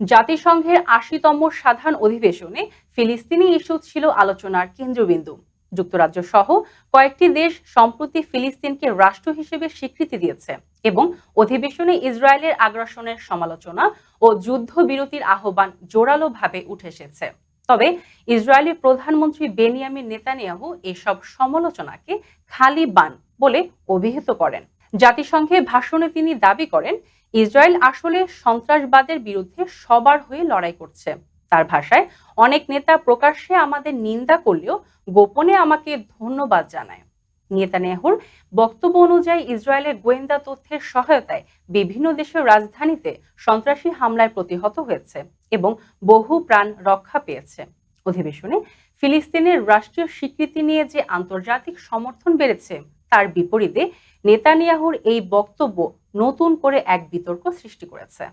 জাতিসংঘের আশিতম সাধারণ অধিবেশনে ফিলিস্তিনি ইস্যু ছিল আলোচনার কেন্দ্রবিন্দু। যুক্তরাজ্য সহ কয়েকটি দেশ সম্প্রতি ফিলিস্তিনকে রাষ্ট্র হিসেবে স্বীকৃতি দিয়েছে এবং অধিবেশনে ইসরায়েলের আগ্রাসনের সমালোচনা ও যুদ্ধবিরতির আহ্বান জোরালোভাবে উঠে এসেছে। তবে ইসরায়েলের প্রধানমন্ত্রী বেনিয়ামিন নেতানিয়াহু এসব সমালোচনাকে খালি বান বলে অভিহিত করেন। জাতিসংঘে ভাষণে তিনি দাবি করেন ইসরায়েল আসলে সন্ত্রাসবাদের বিরুদ্ধে সবার হয়ে লড়াই করছে। তার ভাষায়, অনেক নেতা প্রকাশ্যে আমাদের নিন্দা করলেও গোপনে আমাকে ধন্যবাদ জানায়। নেতানিয়াহুর বক্তব্য অনুযায়ী, ইসরায়েলের গোয়েন্দা তথ্যের সহায়তায় বিভিন্ন দেশের রাজধানীতে সন্ত্রাসী হামলায় প্রতিহত হয়েছে এবং বহু প্রাণ রক্ষা পেয়েছে। অধিবেশনে ফিলিস্তিনের রাষ্ট্রীয় স্বীকৃতি নিয়ে যে আন্তর্জাতিক সমর্থন বেড়েছে তার বিপরীতে নেতানিয়াহুর এই বক্তব্য নতুন করে এক বিতর্ক সৃষ্টি করেছে।